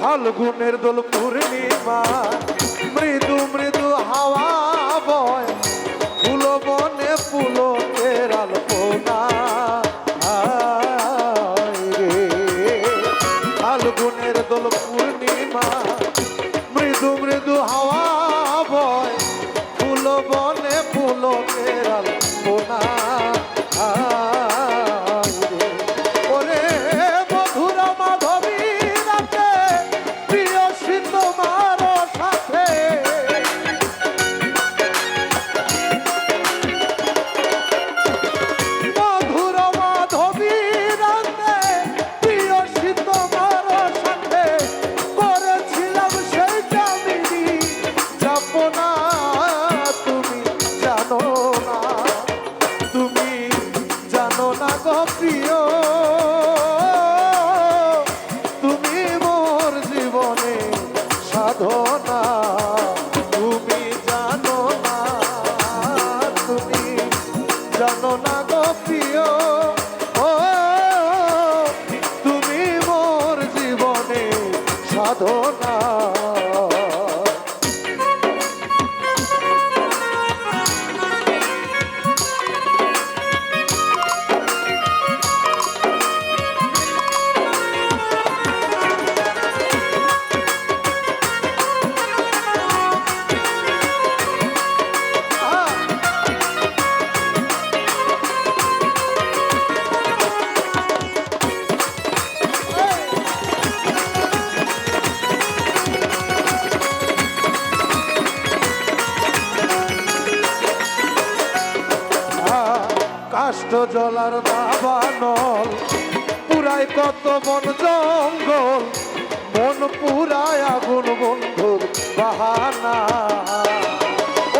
ফাল্গুনের দোল পূর্ণিমা। মৃদু মৃদু হাওয়া বয়। ফুল বনে ফুল কেরালো জলার দাবানল পুরায় কত মন জঙ্গল, মন পুরায় আগুন বন্ধুর বাহানা।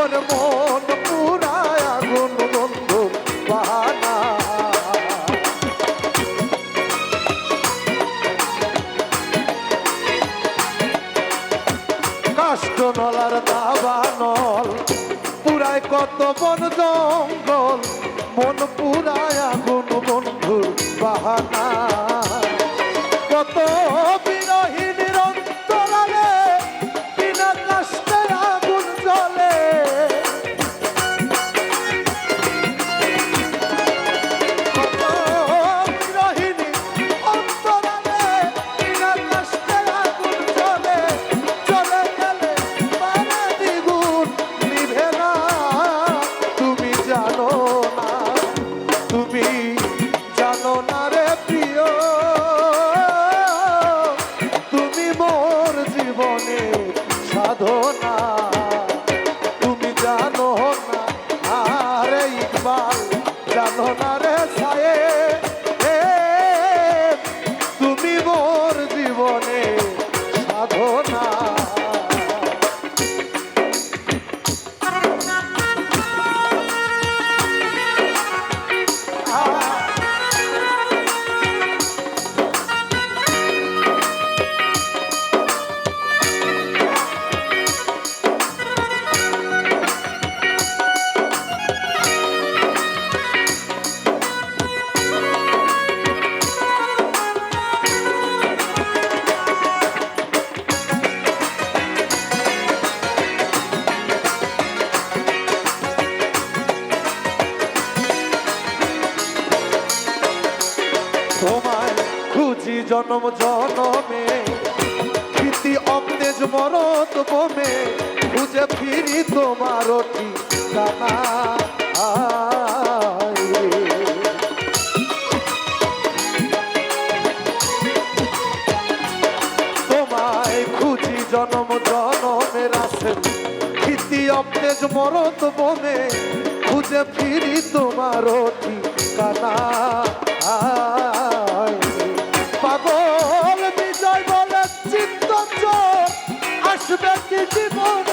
ওর মন পুরায় আগুন বন্ধু বাহানা। কাষ্ট নলার দাবানল পুরায় কত বন জঙ্গল মন পুরায় আগুন বন্ধুর বাহানা জনম জনমে। কৃতি অন্তেজ মরত বোমে। খুঁজে ফিরি তোমার ঠিকানা। তোমায় খুঁজি জনম জনমের আসে কৃতি অপ্তেজ মরত বনে খুঁজে ফিরি তোমার ঠিকানা। আয় জীবনে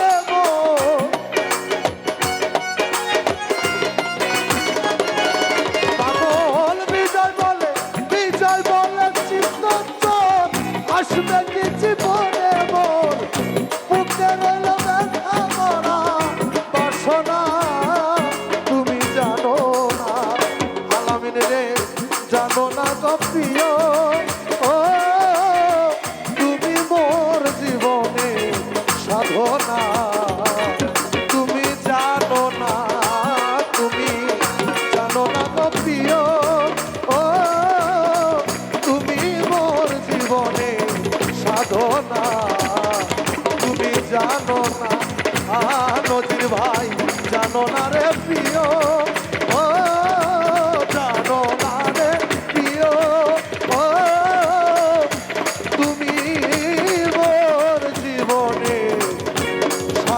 নজির ভাই জানো না রে প্রিয়।